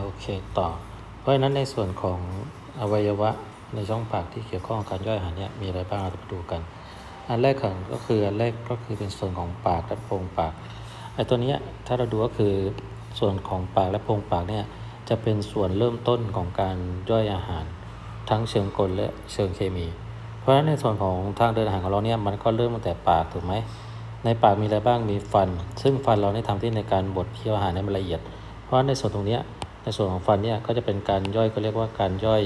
โอเคต่อ เพราะฉะนั้นในส่วนของอวัยวะในช่องปากที่เกี่ยวข้องกับการย่อยอาหารเนี่ยมีอะไรบ้างเราจะมาดูกัน อันแรกของก็คืออันแรกก็คือเป็นส่วนของปากและโพรงปากไอ้ตัวนี้ถ้าเราดูก็คือส่วนของปากและโพรงปากเนี่ยจะเป็นส่วนเริ่มต้นของการย่อยอาหาร ทั้งเชิงกลและเชิงเคมี เพราะฉะนั้นในส่วนของทางเดินอาหารของเราเนี่ยมันก็เริ่มตั้งแต่ปากถูกไหมในปากมีอะไรบ้างมีฟัน ซึ่งฟันเราได้ทำที่ในการบดเคี้ยวอาหารให้มันละเอียด เพราะฉะนั้นในส่วนตรงเนี้ย ในส่วนของฟันเนี่ยก็จะเป็นการย่อยก็เรียกว่าการย่อย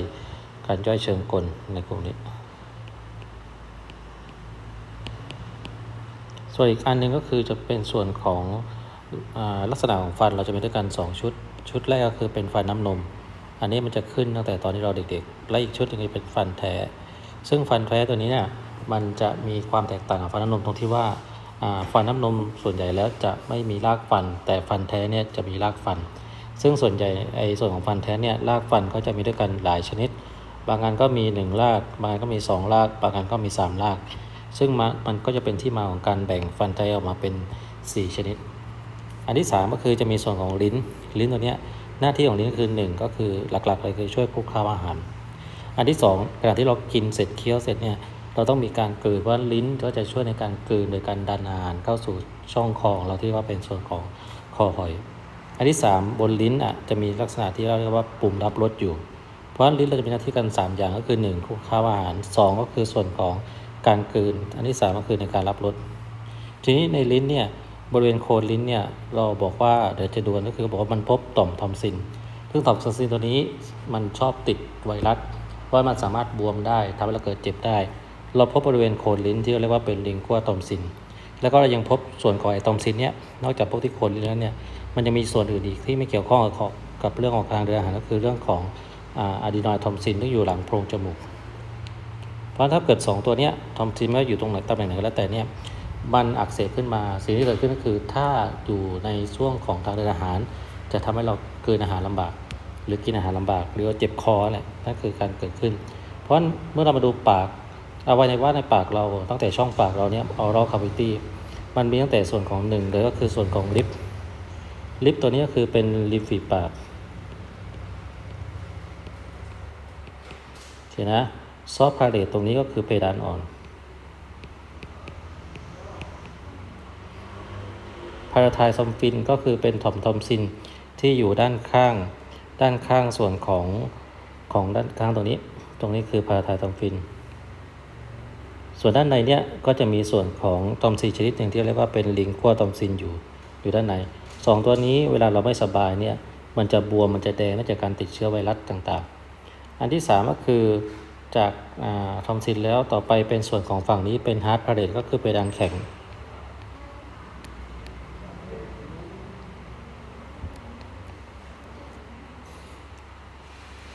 การย่อยเชิงกลในกลุ่มนี้ ส่วนอีกอันหนึ่งก็คือจะเป็นส่วนของอลักษณะของฟันเราจะมีด้วยกัน 2 ชุด ชุดแรกก็คือเป็นฟันน้ำนม อันนี้มันจะขึ้นตั้งแต่ตอนที่เราเด็กๆ และอีกชุดหนึงเป็นฟันแท้ ซึ่งฟันแท้ตัวนี้เนี่ยมันจะมีความแตกต่างกับฟันน้ำนมตรงที่ว่าอ่าฟันน้ำนมส่วนใหญ่แล้วจะไม่มีรากฟัน แต่ฟันแท้เนี่ยจะมีรากฟัน ซึ่งส่วนใหญ่ไอ้ส่วนของฟันแท้เนี่ยรากฟันก็จะมีด้วยกันหลายชนิด บางอันก็มี 1 ราก บางอันก็มี 2 ราก บางอันก็มี 3 ราก ซึ่งมันมันก็จะเป็นที่มาของการแบ่งฟันแท้ออกมาเป็น 4 ชนิด อันที่ 3 ก็คือจะมีส่วนของลิ้น ลิ้นตัวเนี้ยหน้าที่ของลิ้นคือ1ก็คือหลักๆเลยคือช่วยคลุกคล้าอาหาร อันที่2ขณะที่เรากินเสร็จเคี้ยวเสร็จเนี่ยเราต้องมีการกลืนเพราะลิ้นก็จะช่วยในการกลืนโดยการดันอาหารเข้าสู่ช่องคอของเราที่ว่าเป็นส่วนของคอหอย อันที่ 3 บนลิ้นอะจะมีลักษณะที่เราเรียกว่าปุ่มรับรสอยู่ เพราะลิ้นเราจะมีหน้าที่กัน 3 อย่างก็คือ1คลุกเคล้าอาหาร 2 ก็คือส่วนของการกลืน อันที่ 3 ก็คือในการรับรสทีนี้ในลิ้นเนี่ยบริเวณโคนลิ้นเนี่ยเราบอกว่าเดี๋ยวจะดูกันก็คือบอกว่ามันพบต่อมทอมซิน ซึ่งต่อมทอมซินตัวนี้มันชอบติดไวรัสเพราะมันสามารถบวมได้ทำให้เราเกิดเจ็บได้ เราพบบริเวณโคนลิ้นที่เราเรียกว่าเป็นลิงกัวตอมซิน แล้วก็เรายังพบส่วนของไอตอมซินเนี่ยนอกจากพบที่โคนลิ้นแล้วเนี่ย มันจะมีส่วนอื่นอีกที่ไม่เกี่ยวข้องกับกับเรื่องของทางเดินอาหารก็คือเรื่องของอะดีนอยทอมซินที่อยู่หลังโพรงจมูก เพราะถ้าเกิด 2 ตัวเนี้ยทอมซินไม่ว่าอยู่ตรงไหนตำแหน่งไหนก็แล้วแต่เนี่ยมันอักเสบขึ้นมาสิ่งที่เกิดขึ้นก็คือถ้าอยู่ในช่วงของทางเดินอาหาร จะทำให้เรากลืนอาหารลำบาก หรือกินอาหารลำบาก หรือว่าเจ็บคอแหละนั่นคือการเกิดขึ้น เพราะเมื่อเรามาดูปากอวัยวะในปากเราตั้งแต่ช่องปากเราเนี่ย oral cavity มันมีตั้งแต่ส่วนของหนึ่งเลยก็คือส่วนของลิป ลิปตัวนี้ก็คือเป็นริมฝีปากเห็นนะซอฟต์พาเลตตรงนี้ก็คือเพดานอ่อนพาราไทซอมฟินก็คือเป็นถอมทอมซินที่อยู่ด้านข้าง ด้านข้างส่วนของของด้านข้างตรงนี้ ตรงนี้คือพาราไทซอมฟิน ส่วนด้านในเนี่ยก็จะมีส่วนของตอมซินชนิดหนึ่งที่เรียกว่าเป็นลิงกัวตอมซินอยู่อยู่ด้านใน สองตัวนี้เวลาเราไม่สบายเนี่ยมันจะบวมมันจะแดงเนื่องจากการติดเชื้อไวรัสต่างๆ อันที่สามก็คือจากทอมซินแล้วต่อไปเป็นส่วนของฝั่งนี้เป็นฮาร์ดพาเลตก็คือเพดานแข็ง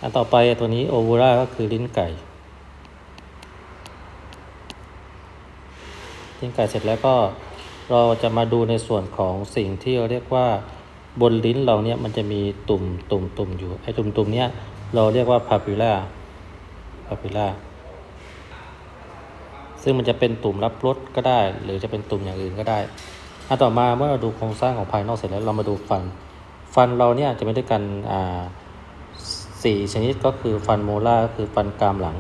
อันต่อไปตัวนี้โอวูราก็คือลิ้นไก่ ลิ้นไก่เสร็จแล้วก็ เราจะมาดูในส่วนของสิ่งที่เราเรียกว่าบนลิ้นเราเนี่ยมันจะมีตุ่มตุ่มตุ่มอยู่ไอ้ตุ่มตุ่มเนี้ยเราเรียกว่าพาปิล่าพาปิล่าซึ่งมันจะเป็นตุ่มรับรสก็ได้ หรือจะเป็นตุ่มอย่างอื่นก็ได้อันต่อมาเมื่อเราดูโครงสร้างของภายนอกเสร็จแล้วเรามาดูฟัน ฟันเราเนี่ยจะมีด้วยกันอ่าสี่ชนิดก็คือฟันโมล่าก็คือฟันกรามหลัง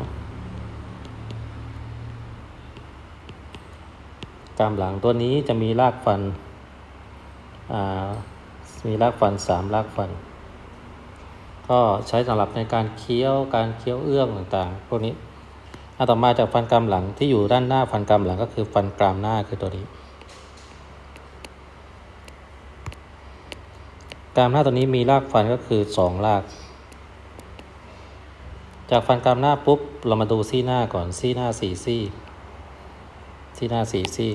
กรามหลังตัวนี้จะมีรากฟัน มีรากฟันสามรากฟัน ก็ใช้สำหรับในการเคี้ยวการเคี้ยวเอื้องต่างๆ พวกนี้อันต่อมาจากฟันกรามหลังที่อยู่ด้านหน้าฟันกรามหลังก็คือฟันกรามหน้าคือตัวนี้กรามหน้าตัวนี้มีรากฟันก็คือสองราก จากฟันกรามหน้าปุ๊บเรามาดูซี่หน้าก่อนซี่หน้าสี่ซี่ ซี่หน้าสี่ซี่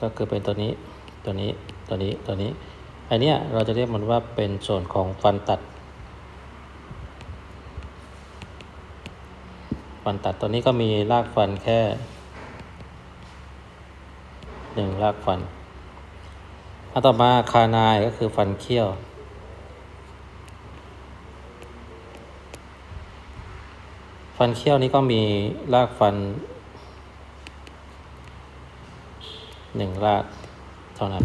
ก็คือเป็นตัวนี้ตัวนี้ตัวนี้ตัวนี้ไอเนี้ยเราจะเรียกมันว่าเป็นส่วนของฟันตัด ฟันตัดตัวนี้ก็มีรากฟันแค่หนึ่งรากฟันอันต่อมาคานายก็คือฟันเคี้ยว ฟันเคี้ยวนี้ก็มีรากฟันหนึ่งรากเท่านั้น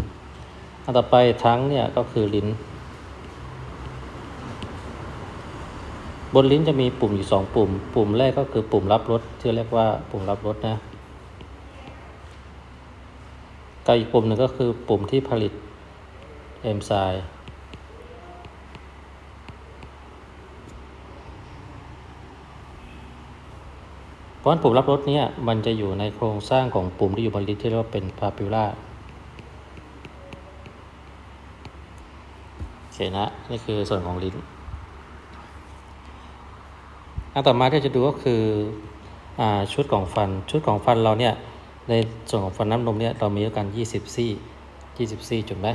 อันต่อไปทั้งเนี่ยก็คือลิ้น บนลิ้นจะมีปุ่มอยู่สองปุ่ม ปุ่มแรกก็คือปุ่มรับรสที่เรียกว่าปุ่มรับรสนะกับอีกปุ่มหนึ่งก็คือปุ่มที่ผลิตเอนไซม์ เพราะปุ่มรับรสเนี้มันจะอยู่ในโครงสร้างของปุ่มที่อยู่บนลิ้นที่เรียกว่าเป็นพาปิล่าโอเคนะนี่คือส่วนของลิ้นอันต่อมาที่จะดูก็คืออชุดของฟันชุดของฟันเราเนี่ยในส่วนของฟันน้ำนมเนี่ยเรามีด้วยกัน 20 ซี่ 20 ซี่จุดไหม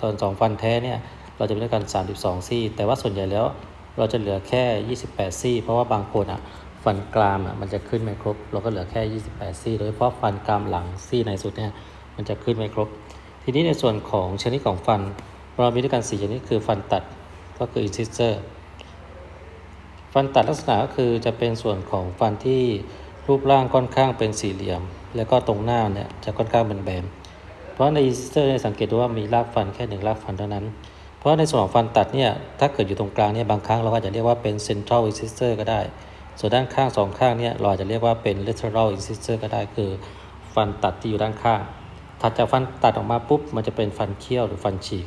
ส่วนสองฟันแท้เนี่ยเราจะมีด้วยกัน 32 ซี่ แต่ว่าส่วนใหญ่แล้วเราจะเหลือแค่ 28 ซี่ เพราะว่าบางคนอะ ฟันกรามอะมันจะขึ้นไม่ครบ เราก็เหลือแค่ 28 ซี่โดยเฉพาะฟันกรามหลังซี่ในสุดเนี่ยมันจะขึ้นไม่ครบ ทีนี้ในส่วนของชนิดของฟันเรามีด้วยกัน4ชนิดคือฟันตัดก็คือ incisor ฟันตัดลักษณะก็คือจะเป็นส่วนของฟันที่รูปร่างค่อนข้างเป็นสี่เหลี่ยม แล้วก็ตรงหน้าเนี่ยจะค่อนข้างเป็นแบนเพราะในอินซิสเตอร์สังเกตดูว่ามีรากฟันแค่หนึ่งรากฟันเท่านั้นเพราะในส่วนของฟันตัดเนี่ยถ้าเกิดอยู่ตรงกลางเนี่ยบางครั้งเราก็จะเรียกว่าเป็นเซนทรัลอินซิสเตอร์ก็ได้ ส่วนด้านข้างสองข้างเนี่ยเราอาจจะเรียกว่าเป็นเลเทอรัลอินซิสเตอร์ก็ได้คือ ฟันตัดที่อยู่ด้านข้าง ถัดจากฟันตัดออกมาปุ๊บมันจะเป็นฟันเคี้ยวหรือฟันฉีก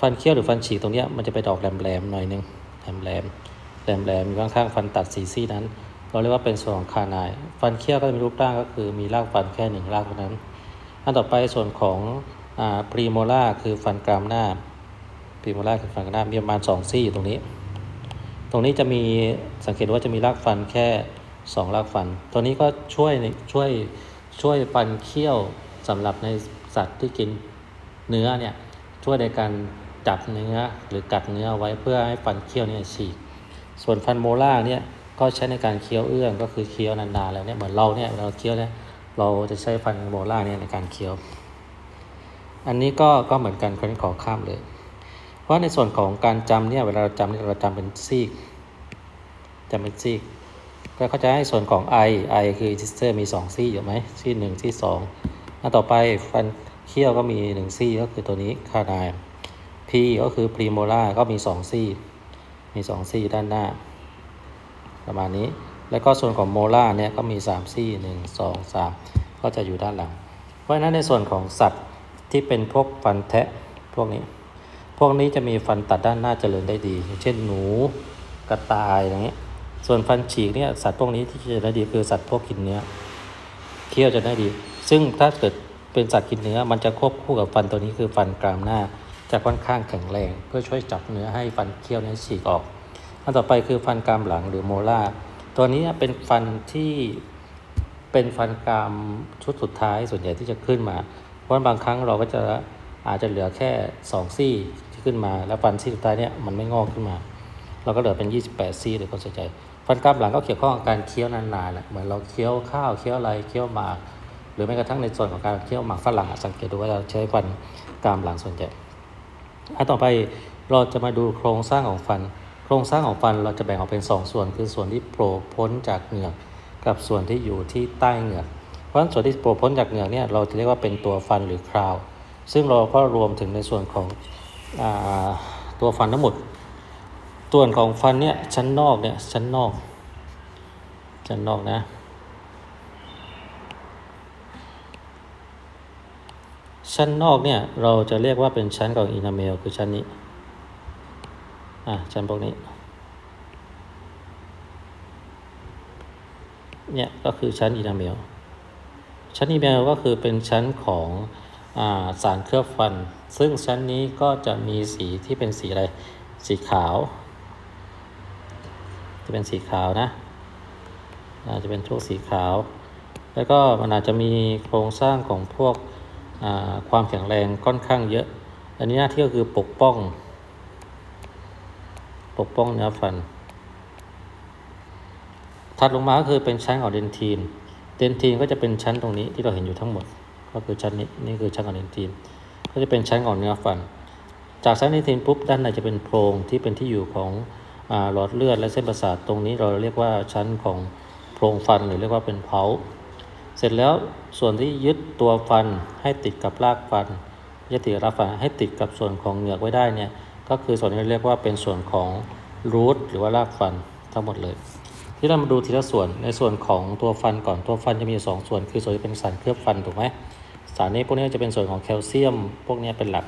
ฟันเคี้ยวหรือฟันฉีกตรงเนี้ยมันจะไปดอกแหลมๆหน่อยนึงแหลมๆแหลมๆอยู่ข้างๆฟันตัดสีซี่นั้น เราเรียกว่าเป็นส่วนของคานาย ฟันเคี้ยวก็จะมีรูปร่างก็คือมีรากฟันแค่หนึ่งรากเท่านั้น อันต่อไปส่วนของพรีโมล่าคือฟันกรามหน้าพรีโมล่าคือฟันกรามหน้ามีประมาณสองซี่อยู่ตรงนี้ รงนี้จะมีสังเกตว่าจะมีรากฟันแค่สองรากฟัน ตัวนี้ก็ช่วยในช่วยช่วยฟันเคี้ยวสำหรับในสัตว์ที่กินเนื้อเนี่ยช่วยในการจับเนื้อหรือกัดเนื้อไว้เพื่อให้ฟันเคี้ยวเนี่ยฉีก ส่วนฟันโมล่าเนี่ยก็ใช้ในการเคี้ยวเอื้องก็คือเคี้ยวนานๆแล้วเนี่ยเหมือนเราเนี่ยเราเคี้ยวเนี่ยเราจะใช้ฟันโมล่าเนี่ยในการเคี้ยว อันนี้ก็ก็เหมือนกันคนขอข้ามเลย เพราะในส่วนของการจำเนี่ยเวลาเราจำเนี่ยเราจำเป็นซีกจำเป็นซีกก็เขาจะให้ส่วนของ i i คือ register มี 2 ซี่อยู่ไหมซี่หนึ่งซี่สองอันต่อไปฟันเคี้ยวก็มี 1 ซี่ก็คือตัวนี้คานาย p ก็คือ premolar ก็มี 2 ซี่ มี 2 ซี่ด้านหน้า ประมาณนี้แล้วก็ส่วนของโมล่าเนี่ยก็มี 3 ซี่ 1 2 3 ก็จะอยู่ด้านหลัง เพราะฉะนั้นในส่วนของสัตว์ที่เป็นพวกฟันแทะพวกนี้ พวกนี้จะมีฟันตัดด้านหน้าเจริญได้ดี เช่นหนูกระต่ายอย่างเงี้ย ส่วนฟันฉีกเนี่ยสัตว์พวกนี้ที่จะได้ดีคือสัตว์พวกกินเนื้อเคี้ยวจะได้ดี ซึ่งถ้าเกิดเป็นสัตว์กินเนื้อ มันจะควบคู่กับฟันตัวนี้คือฟันกรามหน้าจะค่อนข้างแข็งแรง เพื่อช่วยจับเนื้อให้ฟันเคี้ยวนี้ฉีกออกอันต่อไปคือฟันกรามหลังหรือโมล่าตัวนี้เป็นฟันที่เป็นฟันกรามชุดสุดท้ายส่วนใหญ่ที่จะขึ้นมา เพราะบางครั้งเราก็จะอาจจะเหลือแค่ 2 ซี่ ขึ้นมา แล้วฟันซี่สุดท้ายเนี่ยมันไม่งอกขึ้นมา เราก็เหลือเป็น 28 ซี่หรือคนสนใจฟันกรามหลังก็เกี่ยวข้องกับการเคี้ยวนานๆแหละเหมือนเราเคี้ยวข้าวเคี้ยวอะไรเคี้ยวหมากหรือแม้กระทั่งในส่วนของการเคี้ยวหมากฝรั่งสังเกตดูว่าเราใช้ฟันกรามหลังส่วนใหญ่อันต่อไปเราจะมาดูโครงสร้างของฟัน โครงสร้างของฟันเราจะแบ่งออกเป็น 2 ส่วน คือส่วนที่โผล่พ้นจากเหงือกกับส่วนที่อยู่ที่ใต้เหงือก เพราะฉะนั้นส่วนที่โผล่พ้นจากเหงือกเนี่ยเราจะเรียกว่าเป็นตัวฟันหรือคราว ซึ่งเราก็รวมถึงในส่วนของ ตัวฟันทั้งหมด ส่วนของฟันเนี่ยชั้นนอกเนี่ยชั้นนอก ชั้นนอกนะ ชั้นนอกเนี่ยเราจะเรียกว่าเป็นชั้นของอินาเมลคือชั้นนี้อะชั้นพวกนี้เนี่ยก็คือชั้นอินาเมลชั้นอินาเมลก็คือเป็นชั้นของอสารเคลือบฟัน ซึ่งชั้นนี้ก็จะมีสีที่เป็นสีอะไร สีขาว จะเป็นสีขาวนะอาจจะเป็นพวกสีขาว แล้วก็มันอาจจะมีโครงสร้างของพวกความแข็งแรงค่อนข้างเยอะ อันนี้หน้าที่ก็คือปกป้อง ปกป้องเนื้อฟัน ถัดลงมาก็คือเป็นชั้นของเดนทีน เดนทีนก็จะเป็นชั้นตรงนี้ที่เราเห็นอยู่ทั้งหมด ก็คือชั้นนี้ นี่คือชั้นของเดนทีน ก็จะเป็นชั้นของเนื้อฟัน จากชั้นเดนทีนปุ๊บด้านในจะเป็นโพรงที่เป็นที่อยู่ของอหลอดเลือดและเส้นประสาทตรงนี้เราเรียกว่าชั้นของโพรงฟันหรือเรียกว่าเป็นเพาเสร็จแล้วส่วนที่ยึดตัวฟันให้ติดกับรากฟันยึดติดกับรากฟันให้ติดกับส่วนของเหงือกไว้ได้เนี่ยก็คือส่วนนี้เรียกว่าเป็นส่วนของรูทหรือว่ารากฟันทั้งหมดเลย ที่เรามาดูทีละส่วนในส่วนของตัวฟันก่อนตัวฟันจะมีสองส่วน คือส่วนที่เป็นสารเคลือบฟันถูกไหม สารนี้พวกนี้จะเป็นส่วนของแคลเซียม พวกนี้เป็นหลัก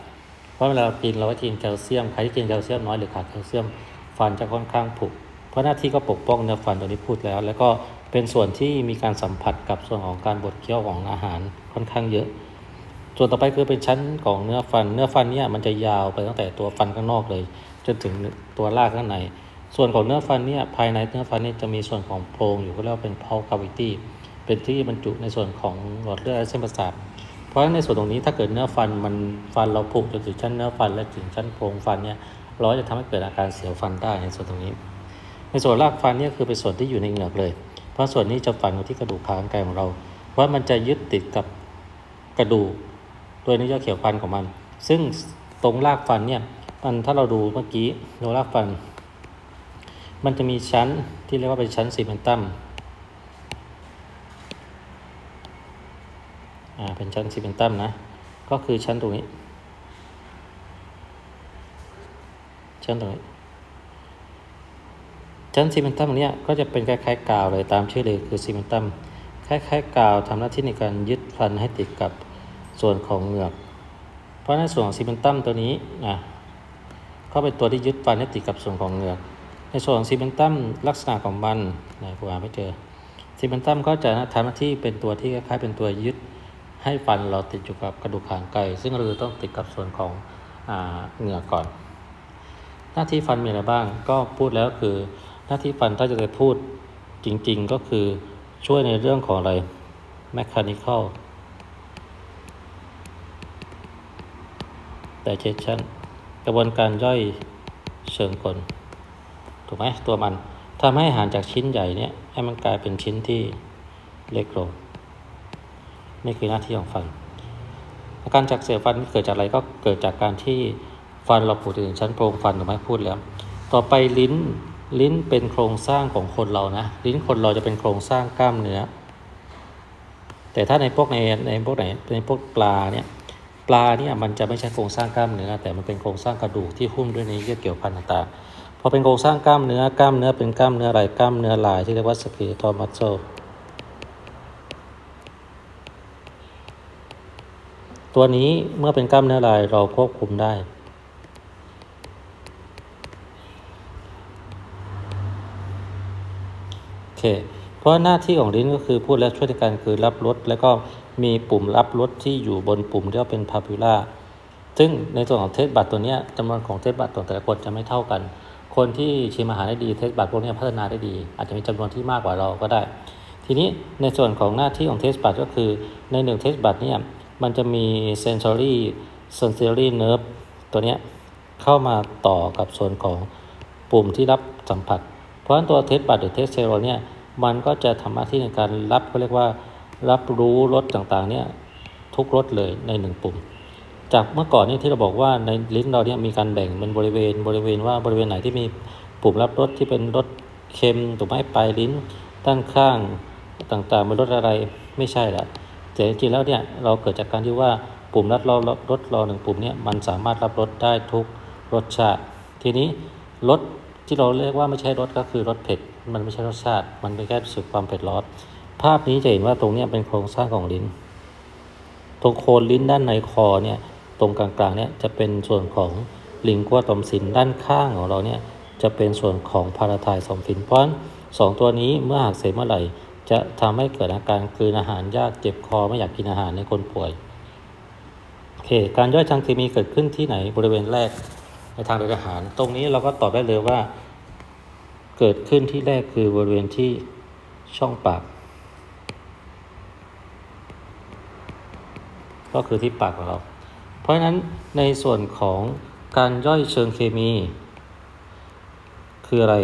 เพราะเวลาเรากินเราก็กินแคลเซียม ใครที่กินแคลเซียมน้อยหรือขาดแคลเซียมฟันจะค่อนข้างผุเพราะหน้าที่ก็ปกป้องเนื้อฟันตัวนี้พูดแล้ว แล้วก็เป็นส่วนที่มีการสัมผัสกับส่วนของการบดเคี้ยวของอาหารค่อนข้างเยอะ ส่วนต่อไปคือเป็นชั้นของเนื้อฟัน เนื้อฟันเนี่ยมันจะยาวไปตั้งแต่ตัวฟันข้างนอกเลยจนถึงตัวรากข้างในส่วนของเนื้อฟันเนี่ยภายในเนื้อฟันเนี่ยจะมีส่วนของโพรงอยู่ก็เรียกว่าเป็น pulp cavity เป็นที่บรรจุในส่วนของหลอดเลือดและเส้นประสาท ราะฉะนั้นในส่วนตรงนี้ถ้าเกิดเนื้อฟันมันฟันเราผุจนถึงชั้นเนื้อฟันและถึงชั้นโพรงฟันเนี่ยเราจะทำให้เกิดอาการเสียวฟันได้ในส่วนตรงนี้ ในส่วนรากฟันเนี่ยคือเป็นส่วนที่อยู่ในเหงือกเลย เพราะส่วนนี้จะฝังอยู่ที่กระดูกขากรรไกรของเราเพราะมันจะยึดติดกับกระดูกโดยเนื้อเขียวฟันของมัน ซึ่งตรงรากฟันเนี่ยมันถ้าเราดูเมื่อกี้โดรากฟัน มันจะมีชั้นที่เรียกว่าเป็นชั้นซีเมนตัม อ่าเป็นชั้นซีเมนตัมนะ ก็คือชั้นตรงนี้ ชั้นตรงนี้ ชั้นซีเมนตัมเนี้ยก็จะเป็นคล้ายๆกาวเลยตามชื่อเลยคือซีเมนตัมคล้ายๆกาวทำหน้าที่ในการยึดฟันให้ติดกับส่วนของเหงือก เพราะในส่วนของซีเมนตัมตัวนี้นะก็เป็นตัวที่ยึดฟันให้ติดกับส่วนของเหงือก ในส่วนของซีเมนตัมลักษณะของมันนะผมหาไม่เจอซีเมนตัมก็จะทำหน้าที่เป็นตัวที่คล้ายๆเป็นตัวยึด ให้ฟันเราติดอยู่กับกระดูกหางไก่ซึ่งเราต้องติดกับส่วนของอเหงือกก่อน หน้าที่ฟันมีอะไรบ้าง ก็พูดแล้วคือ หน้าที่ฟันถ้าจะไปพูดจริง ๆ ก็คือช่วยในเรื่องของอะไร mechanical digestion กระบวนการย่อยเชิงกล ถูกไหมตัวมันทำให้อาหารจากชิ้นใหญ่เนี่ยให้มันกลายเป็นชิ้นที่เล็กลง นี่คือหน้าที่ของฟัน อาการจากเสียฟันเกิดจากอะไรก็เกิดจากการที่ฟันเราผุถึงชั้นโพรงฟันถูกไหมพูดแล้ว ต่อไปลิ้นลิ้นเป็นโครงสร้างของคนเรานะ ลิ้นคนเราจะเป็นโครงสร้างกล้ามเนื้อ แต่ถ้าในพวกในในพวกไหนในพวกปลาเนี่ยปลาเนี่ยมันจะไม่ใช่โครงสร้างกล้ามเนื้อ แต่มันเป็นโครงสร้างกระดูกที่หุ้มด้วยเนื้เยื่อเกี่ยวพันต่างๆพอเป็นโครงสร้างกล้ามเนื้อกล้ามเนื้อเป็นกล้ามเนื้ออะไรกล้ามเนื้อลายที่เรียกว่า skeletal muscle ตััวนี้เมื่อเป็นกล้ามเนื้อลายเราควบคุมได้ โอเค เพราะหน้าที่ของลิ้นก็คือพูดแล้วช่วยในการคือรับรสแล้วก็มีปุ่มรับรสที่อยู่บนปุ่มที่เรียกเป็นพาพิล่าซึ่งในส่วนของเทสบัตตัวนี้จำนวนของเทสบัตของแต่ละคนจะไม่เท่ากัน คนที่ชิมอาหารได้ดีเทสบัตพวกนี้พัฒนาได้ดี อาจจะมีจำนวนที่มากกว่าเราก็ได้ ทีนี้ในส่วนของหน้าที่ของเทสบัตก็คือในหนึ่งเทสบัตเนี่ย มันจะมี sensory sensory nerve ตัวเนี้ยเข้ามาต่อกับส่วนของปุ่มที่รับสัมผัส เพราะฉะนั้นตัวเทสบัตหรือเทสเซโรเนี่ยมันก็จะทำหน้าที่ในการรับเขาเรียกว่ารับรู้รสต่างๆเนี่ยทุกรสเลยในหนึ่งปุ่ม จากเมื่อก่อนนี่ที่เราบอกว่าในลิ้นเราเนี่ยมีการแบ่งเป็นบริเวณบริเวณว่าบริเวณไหนที่มีปุ่มรับรสที่เป็นรสเค็มถูกไหมปลายลิ้นด้านข้างต่างๆเป็นรสอะไรไม่ใช่ละ แต่จริงๆแล้วเนี่ยเราเกิดจากการที่ว่าปุ่มรับรสรสรอหนึ่งปุ่มเนี่ยมันสามารถรับรสได้ทุกรสชาติ ทีนี้รสที่เราเรียกว่าไม่ใช่รสก็คือรสเผ็ดมันไม่ใช่รสชาติ มันเป็นแค่รู้สึกความเผ็ดร้อนภาพนี้จะเห็นว่าตรงนี้เป็นโครงสร้างของลิ้น ตรงโคนลิ้นด้านในคอเนี่ยตรงกลางๆเนี่ยจะเป็นส่วนของลิงกัวตอมสินด้านข้างของเราเนี่ยจะเป็นส่วนของพาราไทายสมฟินเพราะสองตัวนี้เมื่อหักเสร็จเมื่อไหร่ จะทำให้เกิดอาการกลืนอาหารยากเจ็บคอไม่อยากกินอาหารในคนป่วยโอเคการย่อยทางเคมีเกิดขึ้นที่ไหนบริเวณแรกในทางเดินอาหาร ตรงนี้เราก็ตอบได้เลยว่า เกิดขึ้นที่แรกคือบริเวณที่ช่องปาก ก็คือที่ปากของเรา เพราะฉะนั้นในส่วนของการย่อยเชิงเคมี คืออะไร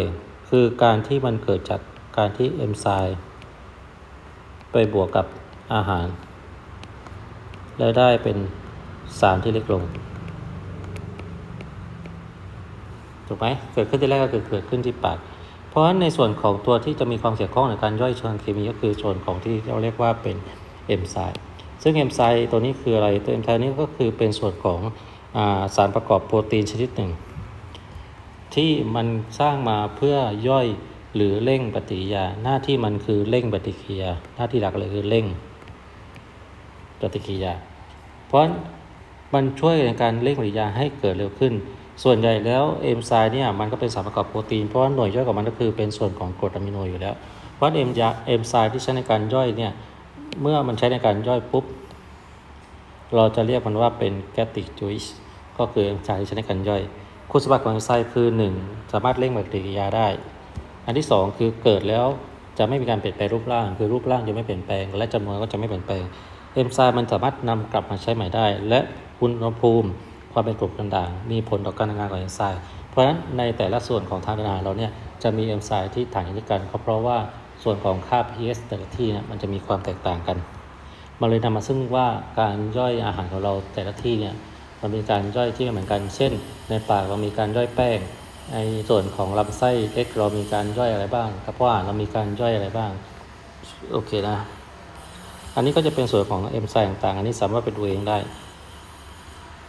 คือการที่มันเกิดจากการที่เอนไซม์ ไปบวกกับอาหาร แล้วได้เป็นสารที่เล็กลง ถูกไหมเกิดขึ้นที่แรกก็คือเกิดขึ้นที่ปาก เพราะฉะนั้นในส่วนของตัวที่จะมีความเกี่ยวข้องในการย่อยเชิงเคมีก็คือส่วนของที่เราเรียกว่าเป็นเอนไซม์ซึ่งเอนไซม์ตัวนี้คืออะไร ตัวเอนไซม์นี้ก็คือเป็นส่วนของอาสารประกอบโปรตีนชนิดหนึ่ง ที่มันสร้างมาเพื่อย่อย หรือเร่งปฏิกิริยา หน้าที่มันคือเร่งปฏิกิริยา หน้าที่หลักเลยคือเร่งปฏิกิริยา เพราะมันช่วยในการเร่งปฏิกิริยาให้เกิดเร็วขึ้น ส่วนใหญ่แล้วเอนไซม์เนี่ยมันก็เป็นสารประกอบโปรตีน เพราะว่าหน่วยย่อยของมันก็คือเป็นส่วนของกรดอะมิโนอยู่แล้ว เพราะเอนเอนไซม์ที่ใช้ในการย่อยเนี่ยเมื่อมันใช้ในการย่อยปุ๊บเราจะเรียกมันว่าเป็นแกติกจูสก็คือเอนไซม์ที่ใช้ในการย่อย คุณสมบัติของเอนไซม์คือ 1 สามารถเร่งปฏิกิริยาได้ อันที่ 2 คือเกิดแล้วจะไม่มีการเปลี่ยนแปลงรูปร่าง คือรูปร่างจะไม่เปลี่ยนแปลง และจำนวนก็จะไม่เปลี่ยนแปลงเอนไซม์มันสามารถนำกลับมาใช้ใหม่ได้ และอุณหภูมิความเป็นกรดต่างๆ มีผลต่อการทำงานของเอนไซม์เพราะฉะนั้นในแต่ละส่วนของทางเดินอาหารเราเนี่ยจะมีเอนไซม์ที่ต่างกกันก็เพราะว่าส่วนของค่า pH แต่ละที่เนี่ยมันจะมีความแตกต่างกันมันเลยนำมาซึ่งว่าการย่อยอาหารของเราแต่ละที่เนี่ยมันมีการย่อยที่ไม่เหมือนกัน เช่น ในปากเรามีการย่อยแป้ง ในส่วนของลำไส้เล็กเรามีการย่อยอะไรบ้างกระเพาะอาหารเรามีการย่อยอะไรบ้าง โอเคนะ อันนี้ก็จะเป็นส่วนของเอนไซม์ต่างๆ อันนี้สามารถไปดูเองได้